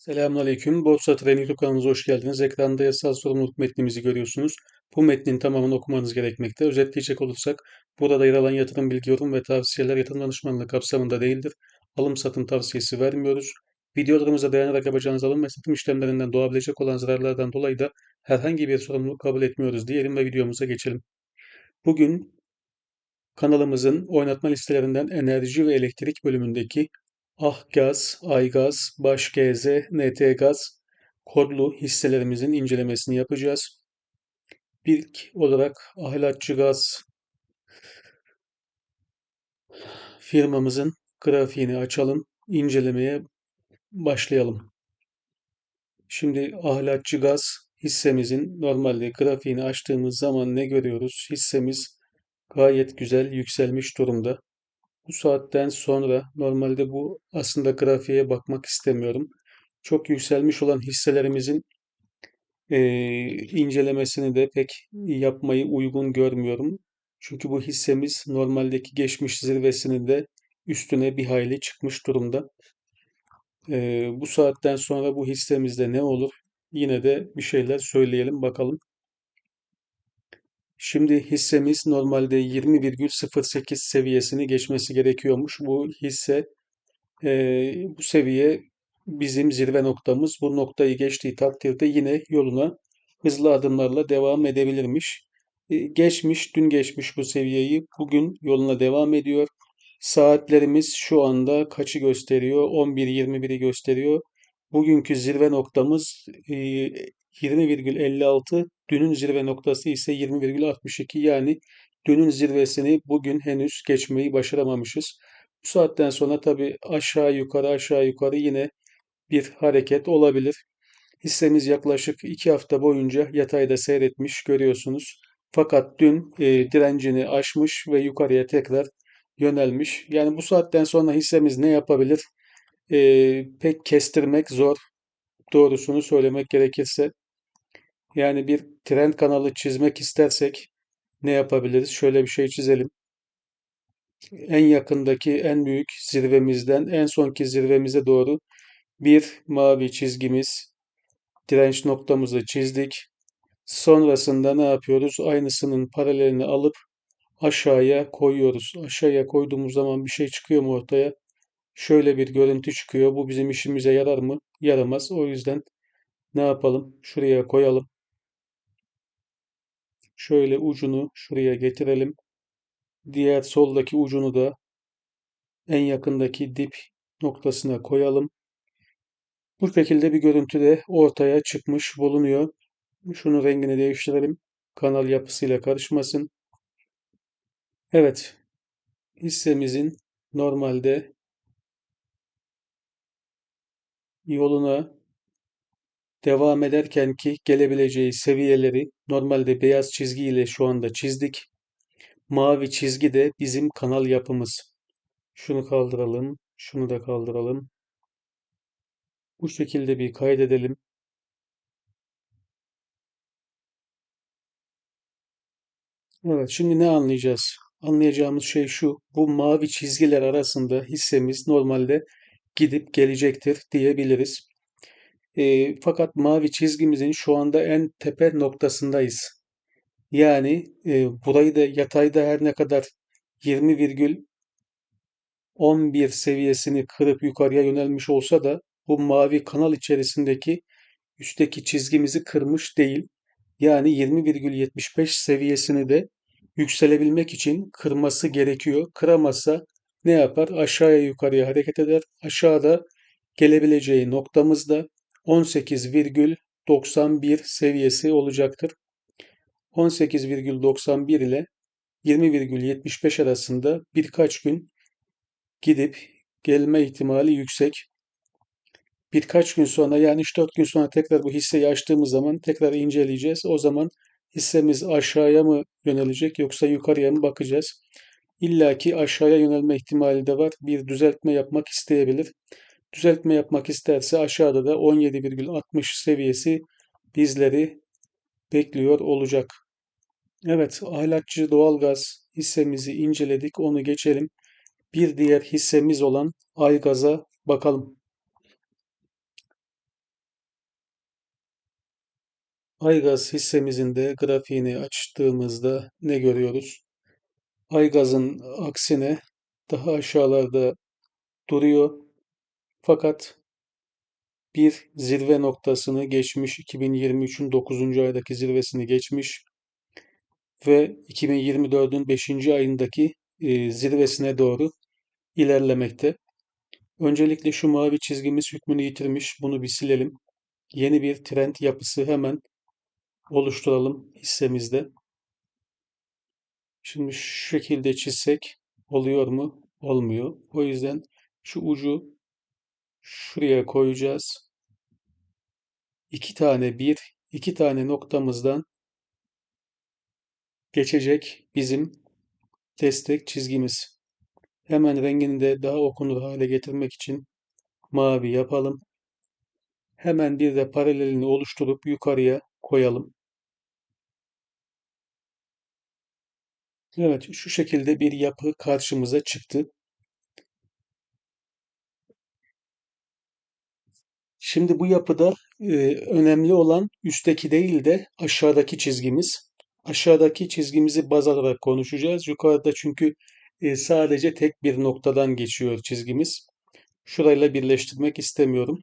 Selamünaleyküm. Borsa Tren YouTube kanalımıza hoş geldiniz. Ekranda yasal sorumluluk metnimizi görüyorsunuz. Bu metnin tamamını okumanız gerekmekte. Özetleyecek olursak, burada yer alan yatırım bilgi, yorum ve tavsiyeler yatırım danışmanlığı kapsamında değildir. Alım satım tavsiyesi vermiyoruz. Videolarımıza dayanarak yapacağınız alım ve satım işlemlerinden doğabilecek olan zararlardan dolayı da herhangi bir sorumluluk kabul etmiyoruz diyelim ve videomuza geçelim. Bugün kanalımızın oynatma listelerinden enerji ve elektrik bölümündeki Ahgaz, Aygaz, Başgz, NTGaz kodlu hisselerimizin incelemesini yapacağız. İlk olarak Ahlatçı Gaz firmamızın grafiğini açalım, incelemeye başlayalım. Şimdi Ahlatçı Gaz hissemizin normalde grafiğini açtığımız zaman ne görüyoruz? Hissemiz gayet güzel yükselmiş durumda. Bu saatten sonra normalde bu aslında grafiğe bakmak istemiyorum. Çok yükselmiş olan hisselerimizin eee, incelemesini de pek yapmayı uygun görmüyorum. Çünkü bu hissemiz normaldeki geçmiş zirvesini de üstüne bir hayli çıkmış durumda. Eee, bu saatten sonra bu hissemizde ne olur? Yine de bir şeyler söyleyelim bakalım. Şimdi hissemiz normalde 20,08 seviyesini geçmesi gerekiyormuş. Bu hisse Ee, bu seviye bizim zirve noktamız. Bu noktayı geçtiği takdirde yine yoluna hızlı adımlarla devam edebilirmiş. Ee, geçmiş, dün geçmiş bu seviyeyi. Bugün yoluna devam ediyor. Saatlerimiz şu anda kaçı gösteriyor? 11.21'i gösteriyor. Bugünkü zirve noktamız e, 20,56. Dünün zirve noktası ise 20,62. Yani dünün zirvesini bugün henüz geçmeyi başaramamışız. Bu saatten sonra tabii aşağı yukarı aşağı yukarı yine bir hareket olabilir. Hissemiz yaklaşık iki hafta boyunca yatayda seyretmiş görüyorsunuz. Fakat dün e, direncini aşmış ve yukarıya tekrar yönelmiş. Yani bu saatten sonra hissemiz ne yapabilir? E, pek kestirmek zor. Doğrusunu söylemek gerekirse. Yani bir trend kanalı çizmek istersek ne yapabiliriz? Şöyle bir şey çizelim en yakındaki en büyük zirvemizden en sonki zirvemize doğru bir mavi çizgimiz direnç noktamızı çizdik. Sonrasında ne yapıyoruz? Aynısının paralelini alıp aşağıya koyuyoruz. Aşağıya koyduğumuz zaman bir şey çıkıyor mu ortaya? Şöyle bir görüntü çıkıyor. Bu bizim işimize yarar mı? Yaramaz. O yüzden ne yapalım? Şuraya koyalım. Şöyle ucunu şuraya getirelim. Diğer soldaki ucunu da en yakındaki dip noktasına koyalım. Bu şekilde bir görüntü de ortaya çıkmış bulunuyor. Şunun rengini değiştirelim. Kanal yapısıyla karışmasın. Evet. Hissemizin normalde yoluna devam ederken ki gelebileceği seviyeleri normalde beyaz çizgi ile şu anda çizdik. Mavi çizgi de bizim kanal yapımız. Şunu kaldıralım. Şunu da kaldıralım. Bu şekilde bir kaydedelim. Evet, şimdi ne anlayacağız? Anlayacağımız şey şu. Bu mavi çizgiler arasında hissemiz normalde gidip gelecektir diyebiliriz. E, fakat mavi çizgimizin şu anda en tepe noktasındayız. Yani e, burayı da yatayda her ne kadar 20,11 seviyesini kırıp yukarıya yönelmiş olsa da bu mavi kanal içerisindeki üstteki çizgimizi kırmış değil. Yani 20,75 seviyesini de yükselebilmek için kırması gerekiyor. Kıramazsa ne yapar? Aşağıya yukarıya hareket eder. Aşağıda gelebileceği noktamız da 18,91 seviyesi olacaktır. 18,91 ile 20,75 arasında birkaç gün gidip gelme ihtimali yüksek. Birkaç gün sonra yani 3-4 gün sonra tekrar bu hisseyi açtığımız zaman tekrar inceleyeceğiz. O zaman hissemiz aşağıya mı yönelecek yoksa yukarıya mı bakacağız. İlla ki aşağıya yönelme ihtimali de var. Bir düzeltme yapmak isteyebilir. Düzeltme yapmak isterse aşağıda da 17,60 seviyesi bizleri bekliyor olacak. Evet, ahlakçı doğalgaz hissemizi inceledik. Onu geçelim. Bir diğer hissemiz olan Aygaz'a bakalım. Aygaz hissemizin de grafiğini açtığımızda ne görüyoruz? Aygaz'ın aksine daha aşağılarda duruyor. Fakat bir zirve noktasını geçmiş, 2023'ün 9. aydaki zirvesini geçmiş ve 2024'ün 5. ayındaki e, zirvesine doğru ilerlemekte. Öncelikle şu mavi çizgimiz hükmünü yitirmiş. Bunu bir silelim. Yeni bir trend yapısı hemen oluşturalım hissemizde. Şimdi şu şekilde çizsek oluyor mu? Olmuyor. O yüzden şu ucu şuraya koyacağız. İki tane bir, iki tane noktamızdan geçecek bizim destek çizgimiz. Hemen rengini de daha okunur hale getirmek için mavi yapalım. Hemen bir de paralelini oluşturup yukarıya koyalım. Evet, şu şekilde bir yapı karşımıza çıktı. Şimdi bu yapıda e, önemli olan üstteki değil de aşağıdaki çizgimiz. Aşağıdaki çizgimizi baz alarak konuşacağız. Yukarıda çünkü e, sadece tek bir noktadan geçiyor çizgimiz. Şurayla birleştirmek istemiyorum.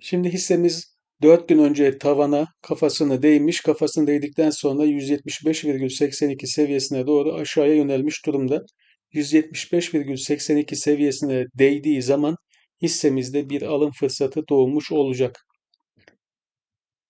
Şimdi hissemiz 4 gün önce tavana kafasını değmiş. Kafasını değdikten sonra 175,82 seviyesine doğru aşağıya yönelmiş durumda. 175,82 seviyesine değdiği zaman hissemizde bir alım fırsatı doğmuş olacak.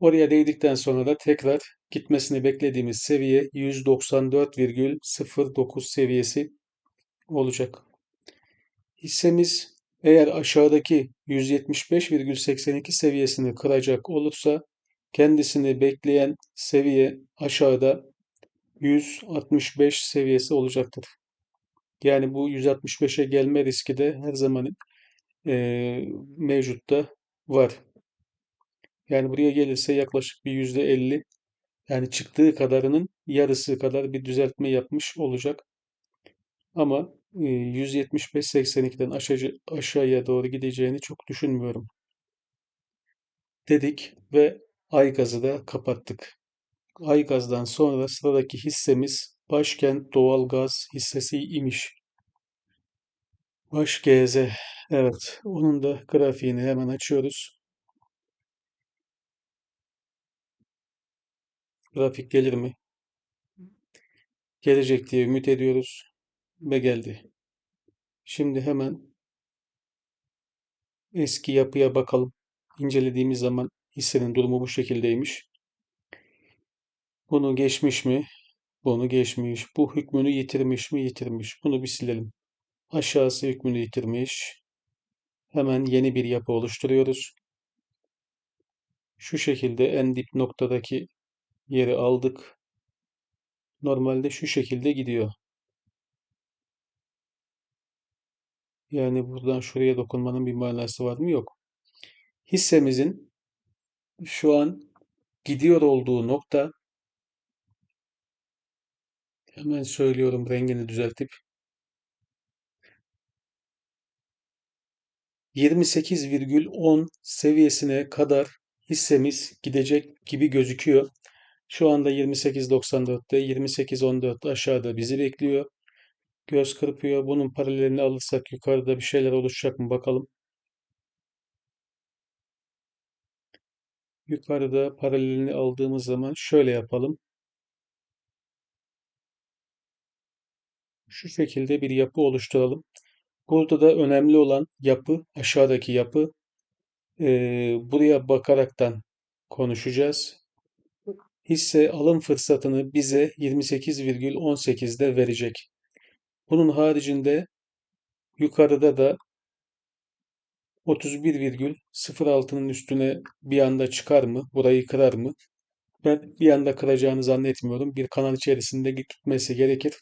Oraya değdikten sonra da tekrar gitmesini beklediğimiz seviye 194,09 seviyesi olacak. Hissemiz eğer aşağıdaki 175,82 seviyesini kıracak olursa kendisini bekleyen seviye aşağıda 165 seviyesi olacaktır. Yani bu 165'e gelme riski de her zaman e, mevcutta var. Yani buraya gelirse yaklaşık bir yüzde elli yani çıktığı kadarının yarısı kadar bir düzeltme yapmış olacak. Ama e, 175-82'den aşağı, aşağıya doğru gideceğini çok düşünmüyorum. Dedik ve Aygaz'ı da kapattık. Aygaz'dan sonra sıradaki hissemiz Başkent Doğalgaz hissesi imiş. Baş GZ. Evet, onun da grafiğini hemen açıyoruz. Grafik gelir mi? Gelecek diye ümit ediyoruz ve geldi. Şimdi hemen eski yapıya bakalım. İncelediğimiz zaman hissenin durumu bu şekildeymiş. Bunu geçmiş mi? Bunu geçmiş. Bu hükmünü yitirmiş mi? Yitirmiş. Bunu bir silelim. Aşağısı hükmünü yitirmiş. Hemen yeni bir yapı oluşturuyoruz. Şu şekilde en dip noktadaki yeri aldık. Normalde şu şekilde gidiyor. Yani buradan şuraya dokunmanın bir manası var mı? Yok. Hissemizin şu an gidiyor olduğu nokta hemen söylüyorum rengini düzeltip 28,10 seviyesine kadar hissemiz gidecek gibi gözüküyor. Şu anda 28.94'te 28.14 aşağıda bizi bekliyor. Göz kırpıyor. Bunun paralelini alırsak yukarıda bir şeyler oluşacak mı bakalım. Yukarıda paralelini aldığımız zaman şöyle yapalım. Şu şekilde bir yapı oluşturalım. Burada da önemli olan yapı, aşağıdaki yapı. Ee, buraya bakaraktan konuşacağız. Hisse alım fırsatını bize 28,18'de verecek. Bunun haricinde yukarıda da 31,06'nın üstüne bir anda çıkar mı? Burayı kırar mı? Ben bir anda kıracağını zannetmiyorum. Bir kanal içerisinde gitmesi gerekir.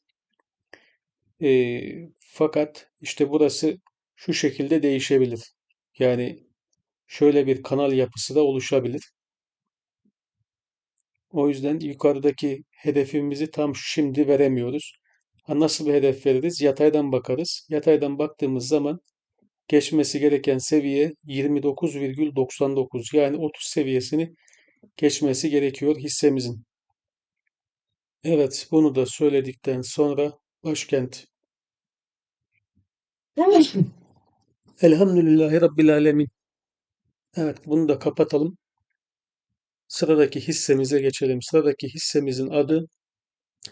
E, fakat işte burası şu şekilde değişebilir. Yani şöyle bir kanal yapısı da oluşabilir. O yüzden yukarıdaki hedefimizi tam şimdi veremiyoruz. Ha, nasıl bir hedef veririz? Yataydan bakarız. Yataydan baktığımız zaman geçmesi gereken seviye 29,99 yani 30 seviyesini geçmesi gerekiyor hissemizin. Evet, bunu da söyledikten sonra başkent. Elhamdülillahi Rabbil Alemin. Evet, bunu da kapatalım. Sıradaki hissemize geçelim. Sıradaki hissemizin adı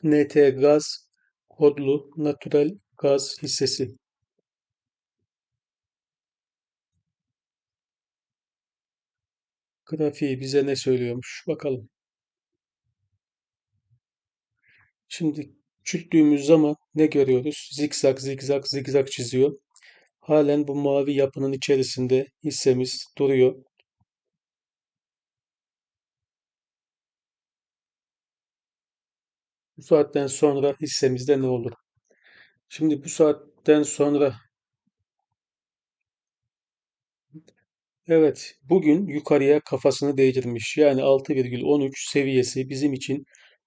NT Gaz kodlu natürel gaz hissesi. Grafiği bize ne söylüyormuş? Bakalım. Şimdi küçülttüğümüz zaman ne görüyoruz? Zikzak, zikzak, zikzak çiziyor. Halen bu mavi yapının içerisinde hissemiz duruyor. Bu saatten sonra hissemizde ne olur? Şimdi bu saatten sonra evet bugün yukarıya kafasını değdirmiş. Yani 6,13 seviyesi bizim için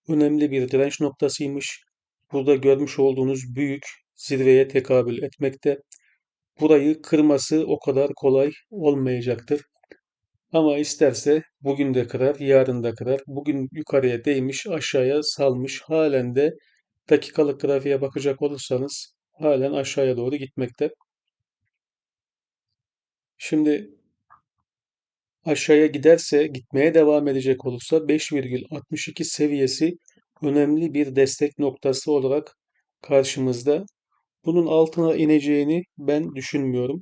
önemli bir direnç noktasıymış. Burada görmüş olduğunuz büyük zirveye tekabül etmekte. Burayı kırması o kadar kolay olmayacaktır. Ama isterse bugün de kırar, yarın da kırar. Bugün yukarıya değmiş, aşağıya salmış. Halen de dakikalık grafiğe bakacak olursanız halen aşağıya doğru gitmekte. Şimdi aşağıya giderse, gitmeye devam edecek olursa 5,62 seviyesi önemli bir destek noktası olarak karşımızda. Bunun altına ineceğini ben düşünmüyorum.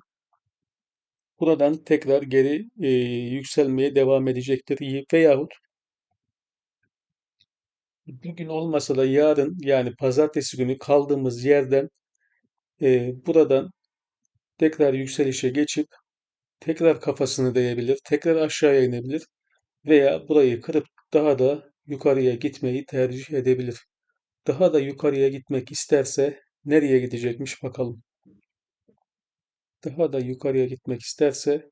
Buradan tekrar geri e, yükselmeye devam edecektir. Veyahut bugün olmasa da yarın yani pazartesi günü kaldığımız yerden e, buradan tekrar yükselişe geçip tekrar kafasını değebilir, tekrar aşağıya inebilir veya burayı kırıp daha da yukarıya gitmeyi tercih edebilir. Daha da yukarıya gitmek isterse nereye gidecekmiş bakalım. Daha da yukarıya gitmek isterse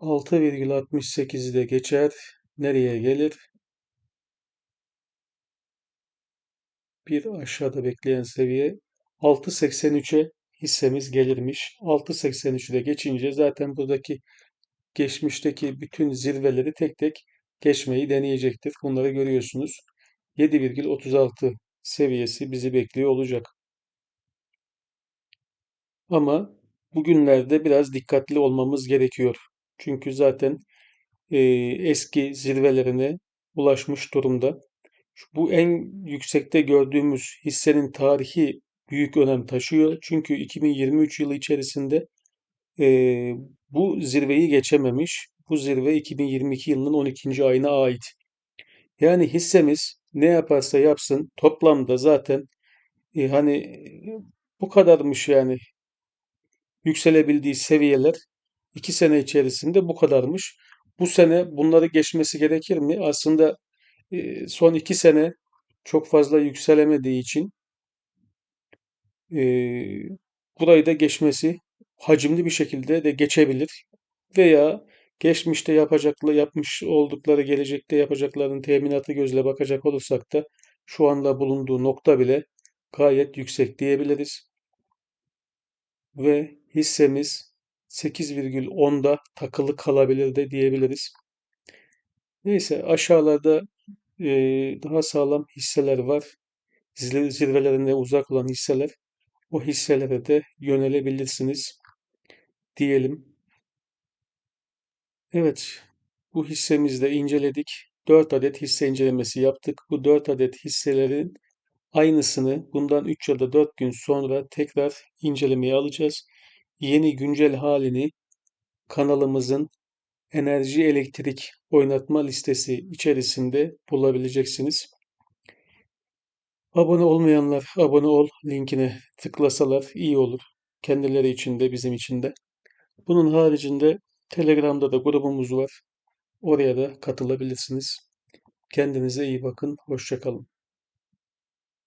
6,68'i de geçer. Nereye gelir? Bir aşağıda bekleyen seviye 6.83'e hissemiz gelirmiş. 6.83'ü de geçince zaten buradaki geçmişteki bütün zirveleri tek tek geçmeyi deneyecektir. Bunları görüyorsunuz. 7,36 seviyesi bizi bekliyor olacak. Ama bugünlerde biraz dikkatli olmamız gerekiyor. Çünkü zaten e, eski zirvelerine ulaşmış durumda. Bu en yüksekte gördüğümüz hissenin tarihi büyük önem taşıyor. Çünkü 2023 yılı içerisinde e, bu zirveyi geçememiş. Bu zirve 2022 yılının 12. ayına ait. Yani hissemiz ne yaparsa yapsın toplamda zaten e, hani bu kadarmış yani yükselebildiği seviyeler iki sene içerisinde bu kadarmış. Bu sene bunları geçmesi gerekir mi? Aslında e, son iki sene çok fazla yükselemediği için e, burayı da geçmesi hacimli bir şekilde de geçebilir. Veya geçmişte yapacaklı yapmış oldukları gelecekte yapacaklarının teminatı gözle bakacak olursak da şu anda bulunduğu nokta bile gayet yüksek diyebiliriz. Ve hissemiz 8,10'da takılı kalabilir de diyebiliriz. Neyse aşağılarda e, daha sağlam hisseler var. Zirvelerinde uzak olan hisseler. O hisselere de yönelebilirsiniz diyelim. Evet, bu hissemizde inceledik. 4 adet hisse incelemesi yaptık. Bu 4 adet hisselerin aynısını bundan 3 ya da 4 gün sonra tekrar incelemeye alacağız. Yeni güncel halini kanalımızın enerji elektrik oynatma listesi içerisinde bulabileceksiniz. Abone olmayanlar abone ol linkine tıklasalar iyi olur. Kendileri için de bizim için de. Bunun haricinde Telegram'da da grubumuz var. Oraya da katılabilirsiniz. Kendinize iyi bakın. Hoşçakalın.